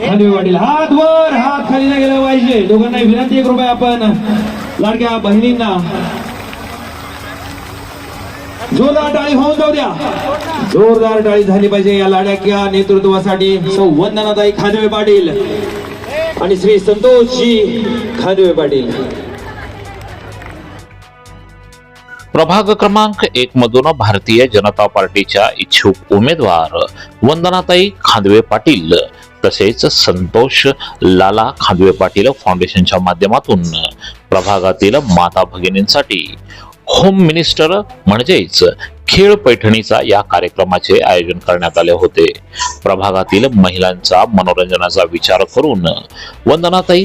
धन्यवाद पाटील हात वर हात खाली नाही गेला पाहिजे. दोघांना विनंती एक रुपये आपण लाडक्या बहिणींना. जोरदार टाळी होऊन जाऊ द्या. जोरदार टाळी झाली पाहिजे या लाडक्या नेतृत्वासाठी. सौ वंदनाताई खांदवे पाटील आणि श्री संतोषजी खानवे पाटील. प्रभाग क्रमांक एक मधून भारतीय जनता पार्टीच्या इच्छुक उमेदवार वंदनाताई खांदवे पाटील. तसेच संतोष लाला खांदवे पाटील फाउंडेशनच्या माध्यमातून प्रभागातील माता भगिनींसाठी. होम मिनिस्टर म्हणजेच खेळ पैठणीचा या कार्यक्रमाचे आयोजन करण्यात आले होते. प्रभागातील महिलांचा मनोरंजनाचा विचार करून वंदनाताई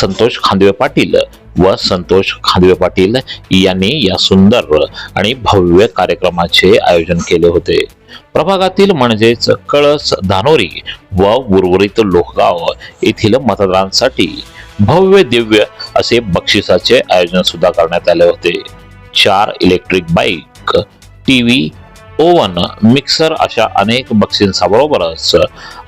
संतोष खांदवे पाटील व संतोष खांदवे पाटील यांनी या सुंदर आणि भव्य कार्यक्रमाचे आयोजन केले होते. प्रभागातील म्हणजेच कळस धानोरी व उर्वरित लोकगाव येथील मतदारांसाठी भव्य दिव्य असे बक्षिसाचे आयोजन सुद्धा करण्यात आले होते. चार electric bike TV oven mixer अशा अनेक बक्षिसाबरोबरच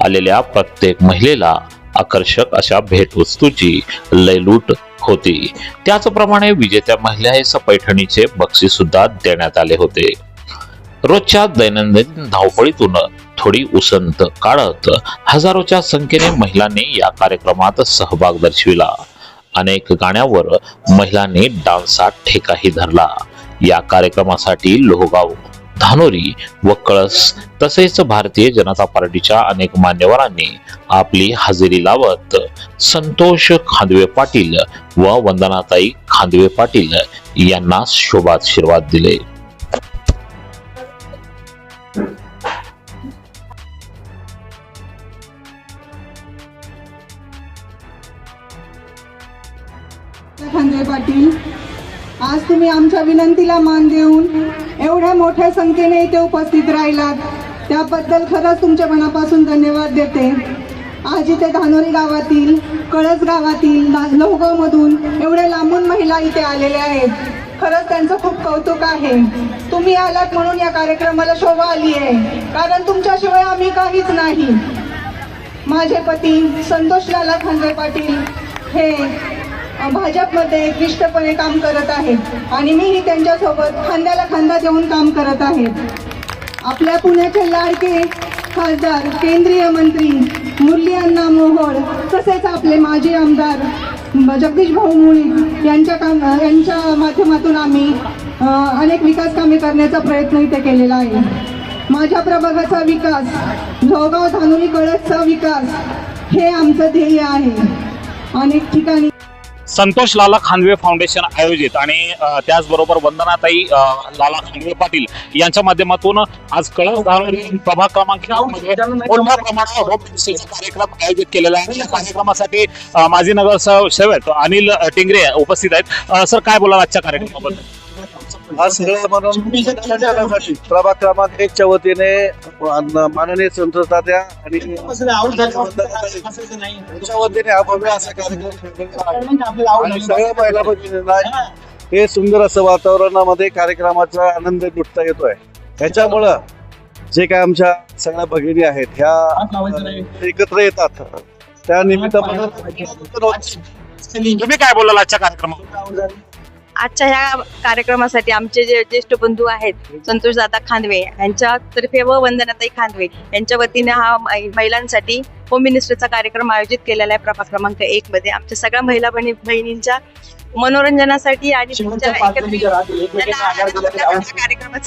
आलेल्या प्रत्येक महिलेला आकर्षक अशा भेटवस्तूची लयलूट होती. त्याचप्रमाणे विजेत्या महिला पैठणीचे बक्षीस सुद्धा देण्यात आले होते. रोजच्या दैनंदिन धावपळीतून थोडी उसंत काढत हजारोच्या संख्येने महिलांनी या कार्यक्रमात सहभाग दर्शविला. अनेक गाण्यावर महिलांनी डान्सचा ठेकाही धरला. या कार्यक्रमासाठी लोहगाव धानोरी व कळस तसेच भारतीय जनता पार्टीच्या अनेक मान्यवरांनी आपली हजेरी लावत संतोष खांदवे पाटील व वंदनाताई खांदवे पाटील यांना शोभाशीर्वाद दिले. खांदे पाटील. आज तुम्ही आमच्या विनंतीला मान देऊन एवढ्या मोठ्या संख्येने इथे उपस्थित राहिलात. त्याबद्दल खरंच तुमच्या मनापासून धन्यवाद देते. आज इथे धानोरी गावातील कळस गावातील लोहगावमधून एवढ्या लांबून महिला इथे आलेल्या आहेत. खरंच त्यांचं खूप कौतुक आहे. तुम्ही आलात म्हणून या कार्यक्रमाला शोभा आली आहे. कारण तुमच्याशिवाय आम्ही काहीच नाही. माझे पती संतोष लाला खांदे पाटील. हे भाजपमध्ये एकनिष्ठपणे काम करत आहेत आणि मीही त्यांच्यासोबत खांद्याला खांदा देऊन काम करत आहे. आपल्या पुण्याचे लाडके खासदार केंद्रीय मंत्री मुरली अण्णा मोहोळ तसेच आपले माजी आमदार जगदीश भाऊ मुळी यांच्या काम यांच्या माध्यमातून आम्ही अनेक विकास कामे करण्याचा प्रयत्न इथे केलेला आहे. माझ्या प्रभागाचा विकास लोहगाव धानुरी कळसचा विकास हे आमचं ध्येय आहे. अनेक ठिकाणी संतोष लाला खानवे फाउंडेशन आयोजित आणि त्याचबरोबर वंदनाताई लाला खानवे पाटील यांच्या माध्यमातून आज कळस प्रभाग क्रमांक मोठ्या कार्यक्रम आयोजित केलेला आहे. या कार्यक्रमासाठी माजी नगरसेवक अनिल टिंगरे उपस्थित आहेत. सर काय बोलाल आजच्या कार्यक्रमाबद्दल? आज सगळं म्हणून प्रभाग क्रमांक एकच्या वतीने माननीय संतोषदात्या आणि त्यांच्या वतीने हा भव्य असा कार्यक्रम सगळ्या महिला भगिनींना हे सुंदर असं वातावरणामध्ये कार्यक्रमाचा आनंद लुटता येतोय. ह्याच्यामुळं जे काय आमच्या सगळ्या भगिनी आहेत ह्या एकत्र येतात. त्या निमित्तानं तुम्ही काय बोलाल आजच्या कार्यक्रमात? आजच्या ह्या कार्यक्रमासाठी आमचे जे ज्येष्ठ बंधू आहेत संतोष दादा खांदवे यांच्यातर्फे व वंदनाताई खांदवे यांच्या वतीने हा मै- महिलांसाठी होम मिनिस्टरचा कार्यक्रम आयोजित केलेला आहे प्रभाग क्रमांक एक मध्ये. आमच्या सगळ्या महिला बहिणी बहिणींच्या मनोरंजनासाठी आणि कार्यक्रमाचं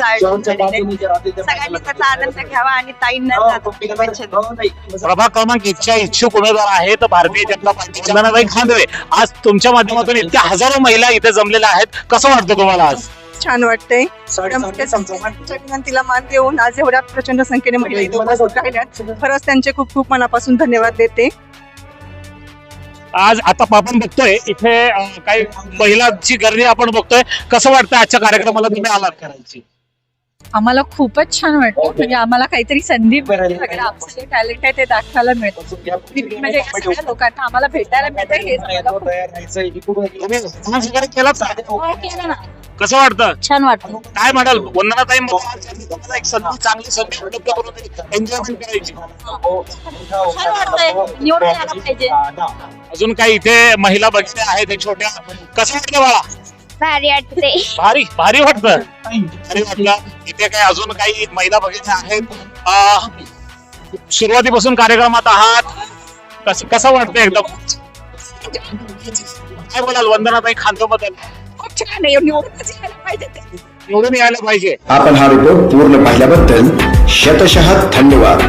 आयोजन. सगळ्यांनी त्याचा आनंद घ्यावा आणि ताईंना शुभेच्छा द्या. प्रभाग क्रमांक एकच्या इच्छुक उमेदवार आहेत भारतीय जनता पार्टीच्या वंदनाताई खांदवे आज तुमच्या माध्यमातून इतक्या हजारो महिला इथे जमलेल्या आहेत. कसं वाटतं तुम्हाला आज? छान वाटतंय. विनंतीला मान देऊन आज एवढ्या प्रचंड संख्येने महिला इथे उपस्थित राहिल्यात खरंच त्यांचे खूप खूप मनापासून धन्यवाद देते. आज आता आपण बघतोय इथे काही महिलांची गर्दी आपण बघतोय. कसं वाटतं आजच्या कार्यक्रमाला तुम्ही आलात करायची? आम्हाला खूपच छान वाटतं म्हणजे आम्हाला काहीतरी संधी आमचं जे टॅलेंट आहे ते दाखवायला मिळतं. म्हणजे सगळ्या लोकांना आम्हाला भेटायला मिळतं का? हो, केलं ना. कसं वाटतं? छान वाटतं. काय म्हणाल? वंदनाताई तुम्हाला एक संधी चांगली संधी उपलब्ध करून एन्जॉयमेंट करायची. छान वाटतंय. निवडून यायला पाहिजे. अजून काही इथे महिला भगिनी आहेत छोट्या. कसं वाटलं बाळा? भारी वाटते भारी भारी वाटतं. भारी वाटलं. इथे काही अजून काही महिला भगिनी आहेत? अं, सुरुवातीपासून कार्यक्रमात आहात. कसं कसं वाटतं एकदम? काय बोलाल? वंदनाताई खांदोबद्दल. खूप छान आहे निवडूनच यायला पाहिजे ते. निवडून यायला पाहिजे. आपण हा रिपोर्ट पूर्ण पाहिल्याबद्दल शतशः धन्यवाद.